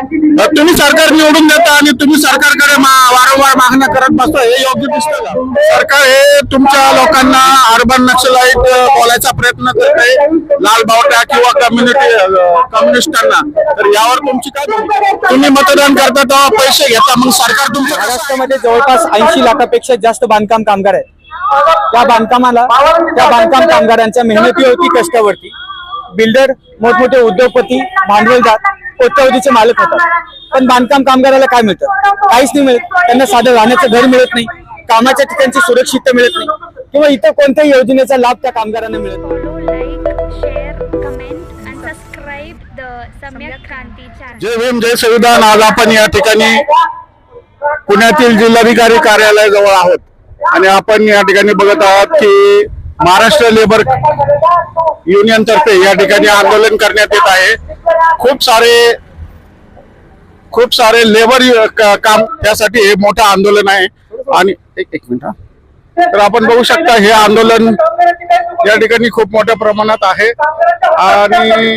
तुम्ही सरकार निवडून देता आणि तुम्ही सरकारकडे वारंवार मागण्या करत बसता हे योग्य दिसतं का? सरकार हे तुमच्या लोकांना अर्बन नक्षलाईट बोलायचा प्रयत्न करत आहे. लाल बावट्या किंवा कम्युनिटी कम्युनिस्टांना तर यावर तुमची काय तुम्ही मतदान करता तेव्हा पैसे घेता मग सरकार तुमच्या महाराष्ट्रामध्ये जवळपास ऐंशी लाखापेक्षा जास्त बांधकाम कामगार आहेत. त्या बांधकामाला त्या बांधकाम कामगारांच्या मेहनतीवरती कष्टावरती. बिल्डर मोठमोठे उद्योगपती भांडवलदार कोट्यावधीचे मालक होतात. पण बांधकाम कामगाराला काय मिळतं? काहीच नाही मिळत. त्यांना साधं राहण्याचं घर मिळत नाही. कामाच्या ठिकाणची सुरक्षितता मिळत नाही. किंवा इतर कोणत्याही योजनेचा लाभ त्या कामगारांना मिळत नाही. जय भीम जय संविधान. आज आपण या ठिकाणी पुण्यातील जिल्हाधिकारी कार्यालयाजवळ आहोत. आणि आपण या ठिकाणी बघत आहोत की महाराष्ट्र लेबर युनियन तर्फे या ठिकाणी आंदोलन करण्यात येत आहे. खूप सारे खूप सारे लेबर काम त्यासाठी हे मोठं आंदोलन आहे. आणि एक एक मिनिट तर आपण बघू शकता हे आंदोलन या ठिकाणी खूप मोठ्या प्रमाणात आहे. आणि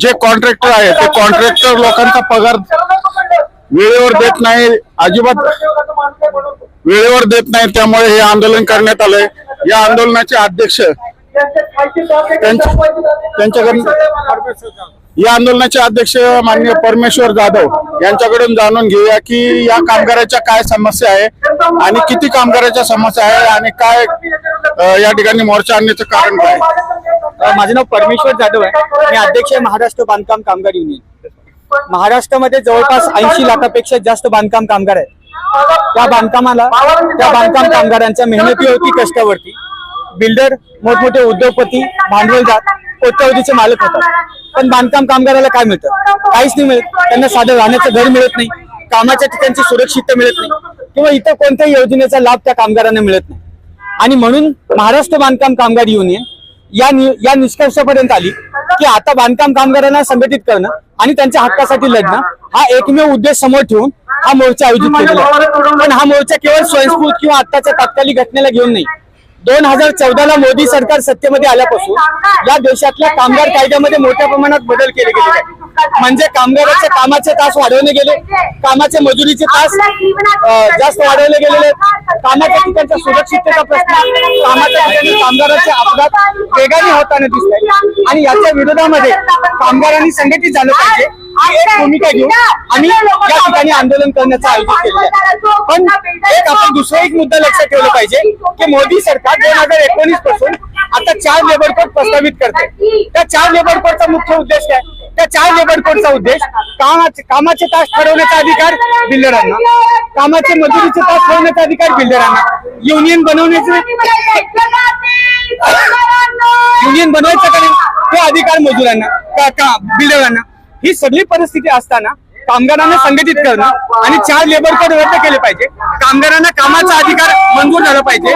जे कॉन्ट्रॅक्टर आहे ते कॉन्ट्रॅक्टर लोकांचा पगार वेळेवर देत नाही अजिबात वेळेवर देत नाही त्यामुळे हे आंदोलन करण्यात आलंय. या आंदोलनाचे अध्यक्ष या आंदोलनाचे अध्यक्ष माननीय परमेश्वर जाधव यांच्याकडून जाणून घेऊया की या कामगाराच्या काय समस्या आहे आणि किती कामगाराच्या समस्या आहे आणि काय या ठिकाणी मोर्चा आणण्याचं कारण काय माझं नाव परमेश्वर जाधव आहे. मी अध्यक्ष आहे महाराष्ट्र बांधकाम कामगार युनियन. महाराष्ट्रामध्ये जवळपास ऐंशी लाखापेक्षा जास्त बांधकाम कामगार आहेत. त्या बांधकामाला त्या बांधकाम कामगारांच्या मेहनतीवरती कष्टावरती. बिल्डर मोठमोठे उद्योगपती भांडवलदार कोट्यावधीचे मालक होतात. पण बांधकाम कामगाराला काय मिळतं? काहीच नाही मिळत. त्यांना साधं राहण्याचं घर मिळत नाही. कामाच्या ठिकाणची सुरक्षितता मिळत नाही. किंवा इतर कोणत्याही योजनेचा लाभ त्या कामगारांना मिळत नाही. आणि म्हणून महाराष्ट्र बांधकाम कामगार युनियन या नि- या निष्कर्षापर्यंत आली की आता बांधकाम कामगारांना संघटित करणं आणि त्यांच्या हक्कासाठी लढणं हा एकमेव उद्देश समोर ठेवून हा मोर्चा आयोजित केलेला पण हा मोर्चा केवळ स्वयंस्फूर्त किंवा आत्ताच्या तात्कालिक घटनेला घेऊन नाही. दोन हजार चौदाला मोदी सरकार सत्तेमध्ये आल्यापासून या देशातल्या कामगार कायद्यामध्ये मोठ्या प्रमाणात बदल केले गेले आहेत. म्हणजे कामगाराच्या कामाचे तास वाढवले गेले. कामाचे मजुरीचे तास जास्त वाढवले गेलेले आहेत. कामाच्या ठिकाणच्या सुरक्षिततेचा प्रश्न कामाच्या ठिकाणी कामगाराचे अपघात वेगाने होताना दिसत आहेत आणि याच्या विरोधामध्ये कामगारांनी संघटित झालं पाहिजे. ही एक भूमिका घेऊन आम्ही या ठिकाणी आंदोलन करण्याचं आयोजित केलेलं आहे. पण एक आपण दुसरा एक मुद्दा लक्षात ठेवला पाहिजे की मोदी सरकार दोन हजार एकोणीसपासून आता चार लेबर कोड प्रस्तावित करते. त्या चार लेबर कोडचा मुख्य उद्देश काय? त्या चार लेबर कोडचा उद्देश कामाचे कामाचे तास ठरवण्याचा अधिकार बिल्डरांना कामाचे मजुरीचे तास ठरवण्याचा अधिकार बिल्डरांना. युनियन बनवण्याचे युनियन बनवायचं का नाही? अधिकार मजुरांना का- का बिल्डरांना. ही सगळी परिस्थिती असताना कामगारांना संघटित करणं आणि चार लेबर कोड रद्द केले पाहिजे. कामगारांना कामाचा अधिकार मंजूर झाला पाहिजे.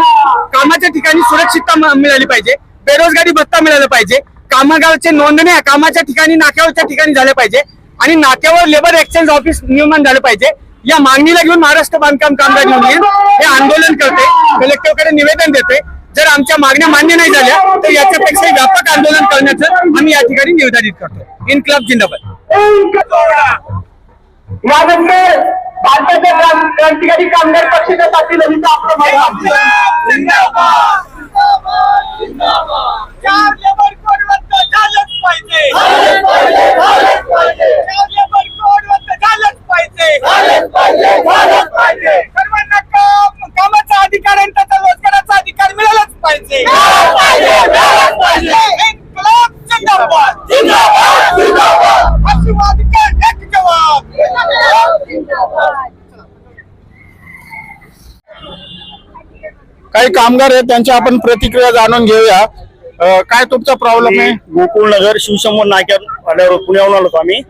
कामाच्या ठिकाणी सुरक्षितता मिळाली पाहिजे. बेरोजगारी भत्ता मिळाला पाहिजे. कामगाराचे नोंदण्या कामाच्या ठिकाणी नाक्यावरच्या ठिकाणी झाल्या पाहिजे. आणि नाक्यावर लेबर एक्सचेंज ऑफिस निर्माण झालं पाहिजे. या मागणीला घेऊन महाराष्ट्र बांधकाम कामगार युनियन हे आंदोलन करते. कलेक्टरकडे निवेदन देते. जर आमच्या मागण्या मान्य नाही झाल्या तर याच्यापेक्षा व्यापक आंदोलन करण्याचं आम्ही या ठिकाणी निर्धारित करतो. इन्क्लाब जिंदाबाद. यानंतर भारताच्या क्रांतिकारी कामगार पक्षाच्या पाठीला हिचं आपलं काही कामगार आहेत त्यांची आपण प्रतिक्रिया जाणून घेऊया. काय तुमचा प्रॉब्लेम आहे? गोकुळनगर शिवशंभर नाक्यावर आल्यावर पुण्याहून आलो आम्ही.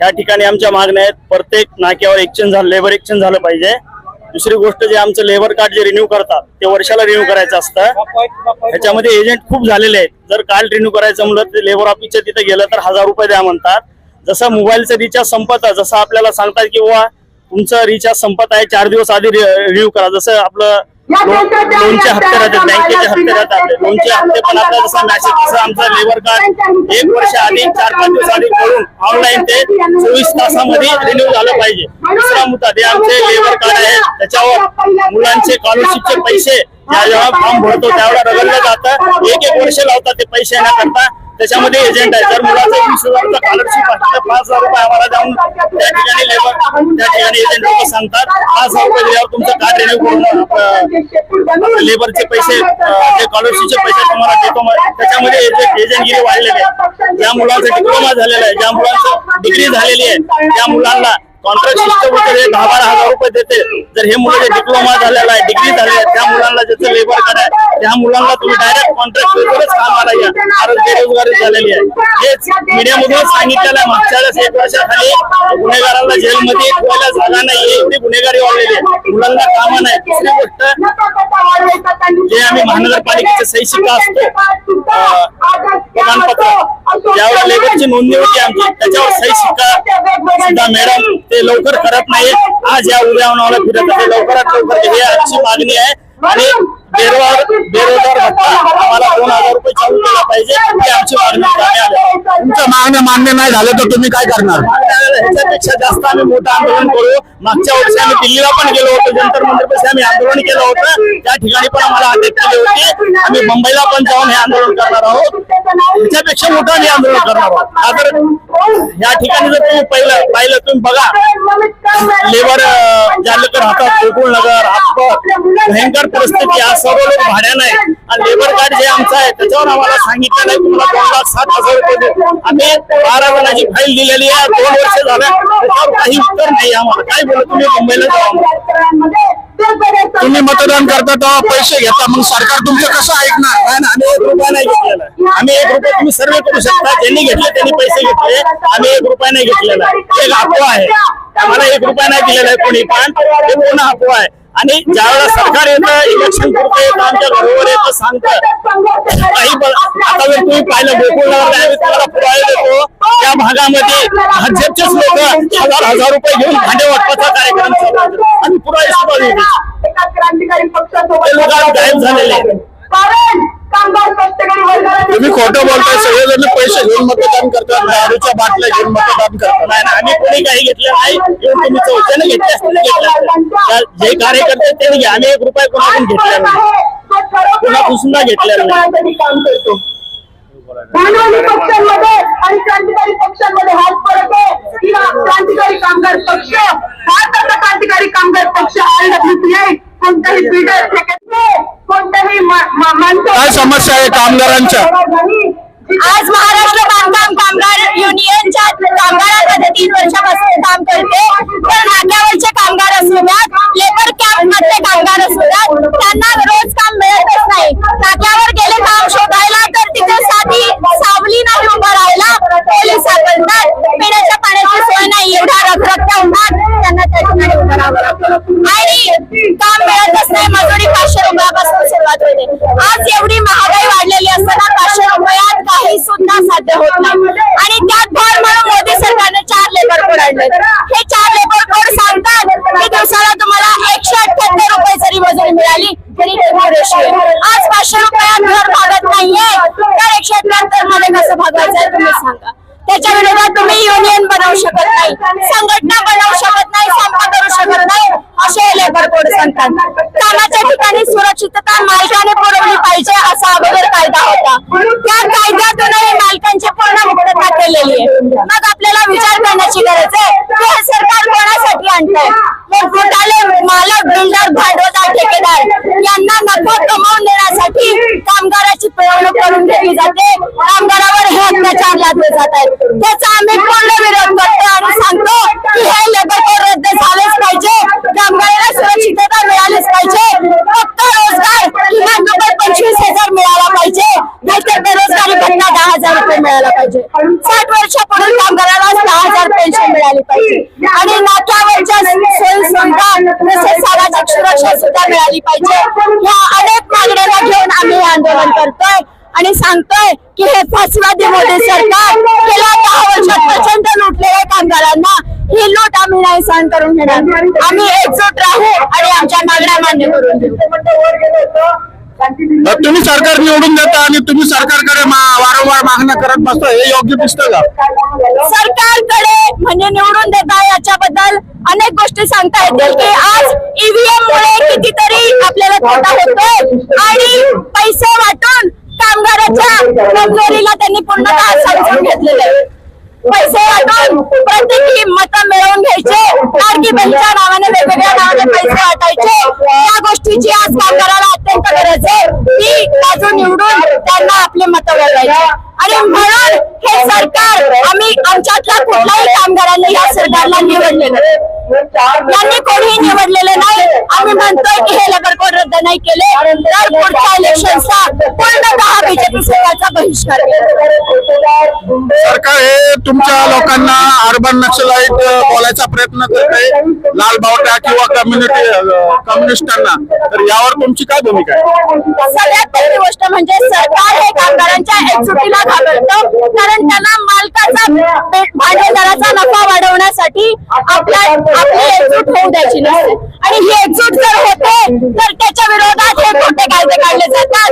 या ठिकाणी आमच्या मागण्या आहेत प्रत्येक नाक्यावर एक्सचेंज झालं लेबर एक्सचेंज झालं पाहिजे. दुसरी गोष्ट जे आमचं लेबर कार्ड जे रिन्यू करतात ते वर्षाला रिन्यू करायचं असतं. त्याच्यामध्ये एजंट खूप झालेले आहेत. जर कार्ड रिन्यू करायचं म्हणलं तर लेबर ऑफिसच्या तिथे गेलं तर हजार रुपये द्या म्हणतात. जसं मोबाईलचं रिचार्ज संपत आहे जसं आपल्याला सांगतात की बुवा तुमचं रिचार्ज संपत आहे चार दिवस आधी रिन्यू करा. जसं आपलं लोनचे हप्ते राहतात बँकेचे हप्ते राहतात. लोनचे हप्ते पण आपला जसा मॅसेज तसं आमचं लेबर कार्ड एक वर्ष आधी चार पाच दिवस आधी करून ऑनलाईन ते चोवीस तासामध्ये रिन्यू झालं पाहिजे. दुसरा मुद्दा ते आमचे लेबर कार्ड आहे त्याच्यावर मुलांचे स्कॉलरशिपचे पैसे ज्या जेव्हा फॉर्म भरतो त्यावेळेला रगडलं जातं. एक एक वर्ष लावतात ते पैसे येण्याकरता. त्याच्यामध्ये एजंट आहे. जर मुलाचं वीस हजारचं स्कॉलरशिप असेल तर पाच हजार रुपये आम्हाला जाऊन त्या ठिकाणी लेबर त्या ठिकाणी एजंट लोक सांगतात. पाच हजार रुपये दिल्यावर तुमचं कार्ड रिन्यू करून लेबरचे पैसे ते स्कॉलरशिपचे पैसे तुम्हाला देतो त्याच्यामध्ये एजंट एजंटगिरी वाढलेली आहे ज्या मुलांचा डिप्लोमा झालेला आहे ज्या मुलांचं डिग्री झालेली आहे त्या मुलांना कॉन्ट्रॅक्ट सिस्टम वगैरे दहा बारा हजार रुपये देते. जर हे मुलं डिप्लोमा झालेला आहे डिग्री झालेला आहे त्या मुलांना ज्याचं लेबर कार्ड आहे त्या मुलांना तुम्ही डायरेक्ट कॉन्ट्रॅक्ट वगैरेच कामाला या. कारण बेरोजगारी झालेली आहे. हेच मीडियामधून सांगितलेलं आहे मागच्या वेळेस एक वर्षाखाली गुन्हेगारांना जेलमध्ये ठेवायला जागा नाही एवढी गुन्हेगारी वाढलेली आहे. मुलांना कामं नाही. दुसरी गोष्ट जे आम्ही महानगरपालिकेचे सही शिक्का असतो प्रमाणपत्र ज्यावेळेला लेबरची नोंदणी होती आमची त्याच्यावर सही शिक्का सुद्धा मॅडम ते लवकर करत नाही आज या उद्या फिरत आहे लवकरात लवकर हे आमची मागणी आहे. आणि बेरोजगार बेरोजगार भत्ता आम्हाला दोन हजार रुपये चालू केला पाहिजे. ही आमची मागणी. तुमच्या मागण्या मान्य नाही झालं तर तुम्ही काय करणार? ह्याच्यापेक्षा जास्त आम्ही मोठं आंदोलन करू. मागच्या वर्षी आम्ही दिल्लीला पण गेलो होतो जंतर मंदिरपाशी आम्ही आंदोलन केलं होतं. त्या ठिकाणी पण आम्हाला अटक केली होती. आम्ही मुंबईला पण जाऊन हे आंदोलन करणार आहोत. त्याच्यापेक्षा मोठं आम्ही आंदोलन करणार आहोत. का तर या ठिकाणी जर तुम्ही पहिलं पाहिलं तुम्ही बघा. लेबर ज्या हातात गोकुळ नगर भयंकर परिस्थिती आज सर्व लोक भाड्यानं आहे आणि लेबर कार्ड जे आमचं आहे त्याच्यावर आम्हाला सांगितलं नाही. तुम्हाला दोन लाख सात हजार रुपये देऊ. आम्ही बारा जणांची फाईल दिलेली आहे. दोन वर्ष झालं. त्याच्यावर काही उत्तर नाही आम्हाला. काय तुम्ही मुंबईला जाऊ तुम्ही मतदान करता तेव्हा पैसे घेता. मग सरकार तुमचं कसं ऐकणार? काय ना, आम्ही एक रुपया नाही घेतलेला. आम्ही एक रुपया तुम्ही सर्वे करू शकता. ज्यांनी घेतले त्यांनी पैसे घेतले. आम्ही एक रुपया नाही घेतलेला एक अफवा आहे. आम्हाला एक रुपया नाही दिलेला आहे कोणी पण. हे पूर्ण अफवा आहे. आणि ज्यावेळेला सरकार येतं इलेक्शन येतं आमच्या घरोवर येतं सांगतं. काही ब- आता जर तुम्ही पाहिलं गोकुळनगरला आम्ही तुम्हाला पुरावे देतो. त्या भागामध्ये भाजपचेच लोक हजार हजार रुपये घेऊन भांडे वाटपाचा कार्यक्रम चालू सुद्धा देतो क्रांतिकारी पक्षासोबत गायब झालेले. कारण तुम्ही खोटं बोलताय सगळेजण पैसे घेऊन मतदान करतात दारूच्या बाटल्या घेऊन मतदान करतात नाही ना आम्ही कोणी काही घेतलं नाही येऊन तुम्ही चौथ्याने घेतले असतील घेतले जे कार्यकर्ते त्यांनी. आम्ही एक रुपया कोणाकडून घेतलेला नाही कोणापासून नाही घेतलेला नाही. भांडवली पक्षांमध्ये आणि क्रांतिकारी पक्षांमध्ये हाच फरक आहे. की हा क्रांतिकारी कामगार पक्ष. भारताचा क्रांतिकारी कामगार पक्ष आय कोणताही कोणत्याही मा- मा- माणसं. काय समस्या आहे कामगारांच्या? आज महाराष्ट्र बांधकाम कामगार युनियनच्या कामगारांमध्ये तीन वर्षापासून काम करते. तर नाक्यावरचे कामगार असू द्यात लेबर कॅम्प मधले कामगार असू द्यात. त्यांना रोज काम मिळतच नाही. नाक्यावर गेले काम शोधायला तर तिथे साधी सावली नाही उभं राहायला पोलीस सापडतात पिण्याच्या पाण्याची सोय नाही एवढ्या रखरखत्या उन्हात त्यांना त्या ठिकाणी उभं राहावं लागतं आणि काम मिळतच नाही मजुरी पाचशे रुपयापासून सुरुवात होते आज एवढी महागाई वाढलेली असताना पाचशे रुपयात काही सुद्धा साध्य होत नाही आणि त्यात भर म्हणून मोदी सरकारने चार लेबर कोड आणले हे चार लेबर कोड सांगतात की दिवसाला तुम्हाला एकशे अठ्ठ्याहत्तर रुपये जरी मजुरी मिळाली तरी ते पुरेशी आहे आज पाचशे रुपयात घर भागत नाहीये तर एकशे अठ्ठ्याहत्तरमध्ये कसं भागायचं आहे तुम्ही सांगा त्याच्या विरोधात तुम्ही युनियन बनवू शकत नाही संघटना बनवू शकत नाही संप करू शकत नाही असे म्हणतात कामाच्या ठिकाणी सुरक्षितता मालकाने पुरवली पाहिजे असा अगोदर कायदा होता. त्या कायद्यातून मालकांची पूर्ण मुक्तता केलेली आहे. मग आपल्याला विचार करण्याची गरज आहे की हे सरकार कोणासाठी आणतंय? हे मालक बिल्डर भांडवलदार ठेकेदार यांना नफा कमावून देण्यासाठी कामगाराची पिळवणूक करून घेतली जाते. कामगारावर हे अत्याचार लादले जात आहेत. त्याचा आम्ही पूर्ण विरोध करतो आणि सांगतो की हे लेबर कोड रद्द झालेच पाहिजे. कामगाराला सुरक्षितता पाहिजे फक्त रोजगार किमान दुप्पट पंचवीस हजार मिळाला पाहिजे. नाहीतर बेरोजगारी भत्ता दहा हजार रुपये मिळाला पाहिजे. साठ वर्षापूर्वी कामगाराला दहा हजार पेन्शन मिळाली पाहिजे. आणि नाक्यावरच्या सोयीसुविधा तसेच सामाजिक सुरक्षा सुद्धा मिळाली पाहिजे. ह्या अनेक मागण्यांना घेऊन आम्ही आंदोलन करतोय. आणि सांगतोय की हे फासवादी मोदी सरकार ही लूट आम्ही नाही सहन करून घेणार. आम्ही एकजूट राहू आणि आमच्या मागण्या मान्य करून घेऊ तुम्ही सरकार निवडून देता आणि तुम्ही सरकारकडे मा- वारंवार मागण्या करत बसता हे योग्य दिसतं का? सरकारकडे म्हणजे निवडून देता याच्याबद्दल अनेक गोष्टी सांगता येतील की आज ईव्हीएम मुळे कितीतरी आपल्याला तोटा होतोय आणि पैसे वाटून कामगाराच्या कमजोरीला त्यांनी पूर्णतः समजून घेतलेलं आहे. पैसे वाटून प्रत्येकी मत मिळवून घ्यायचे. लाडकी बहिणीच्या नावाने वेगवेगळ्या नावाने पैसे वाटायचे. या गोष्टीची आज कामगाराला अत्यंत गरज आहे. ती बाजू निवडून त्यांना आपले मत वळवायचे आणि म्हणून हे सरकार आम्ही आमच्यातल्या कुठल्याही कामगारांनी या सरकारला निवडलेलं यांनी कोणीही निवडलेलं नाही. आम्ही म्हणतोय की हे लेबर कोड रद्द नाही केले. तर पुढच्या इलेक्शनचा पूर्णतः बीजेपी सरकारचा बहिष्कार सरकार हे तुमच्या लोकांना अर्बन नक्षलाईट बोलायचा प्रयत्न करत आहे. लाल बावटा किंवा कम्युनिटी कम्युनिस्टांना तर यावर तुमची काय भूमिका आहे? सगळ्यात पहिली गोष्ट म्हणजे सरकार हे कामगारांच्या एकजुटीला घाबरतं. कारण त्यांना मालकाचा भे- भांडवलदाराचा नफा वाढवण्यासाठी आपल्या आपली एकजूट होऊ द्यायची नसते. आणि ही एकजूट जर होते तर त्याच्या विरोधात हे खोटे कायदे काढले जातात.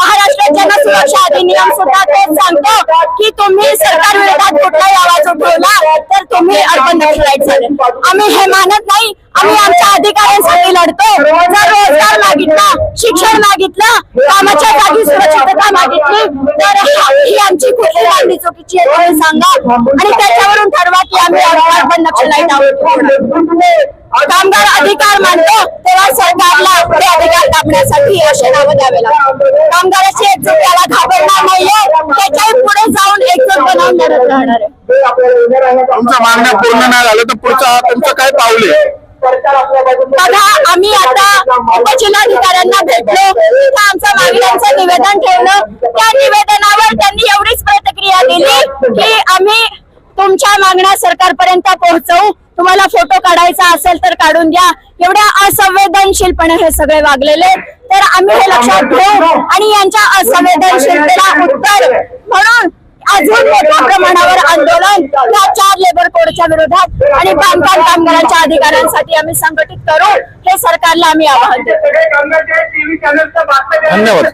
महाराष्ट्र जन सुरक्षा अधिनियम सुद्धा तेच सांगतो की तुम्ही सरकार विरोधात कुठलाही आवाज उठवला तर तुम्ही अर्बन झाले. आम्ही हे मानत नाही आम्ही आमच्या अधिकारांसाठी लढतो जर रोजगार मागितला शिक्षण मागितलं कामाच्या जागी सुरक्षितता मागितली तर हा- आमची कुठली मागणी चुकीची आहे तुम्ही सांगा. आणि त्याच्यावरून ठरवा की आम्ही अर्बन नक्षलाईट आहोत कामगार अधिकार मानतो तेव्हा सरकारला ते अधिकार दाबण्यासाठी असे नावं द्यावे लागतात. कामगाराची एकजूट याला घाबरणार नाहीये त्याच्याही पुढे जाऊन एकजूट बनवून लढत राहणार आहे. तुमच्या मागण्या पूर्ण नाही झाल्या तर पुढचा तुमचं काय पावले बघा आम्ही आता उपजिल्हाधिकाऱ्यांना भेटलो. तिथं आमचं मागण्यांचं निवेदन ठेवलं. त्या निवेदनावर त्यांनी एवढीच प्रतिक्रिया दिली की आम्ही तुमच्या मागण्या सरकारपर्यंत पोहोचवू. तुम्हाला फोटो काढायचा असेल तर काढून घ्या एवढ्या असंवेदनशीलपणे हे सगळे वागलेले. तर आम्ही हे लक्षात घेऊ आणि यांच्या असंवेदनशीलतेला उत्तर म्हणून अजून मोठ्या प्रमाणावर आंदोलन या चार लेबर कोडच्या विरोधात आणि बांधकाम कामगारांच्या अधिकारांसाठी आम्ही संघटित करू हे सरकारला आम्ही आवाहन देतो धन्यवाद.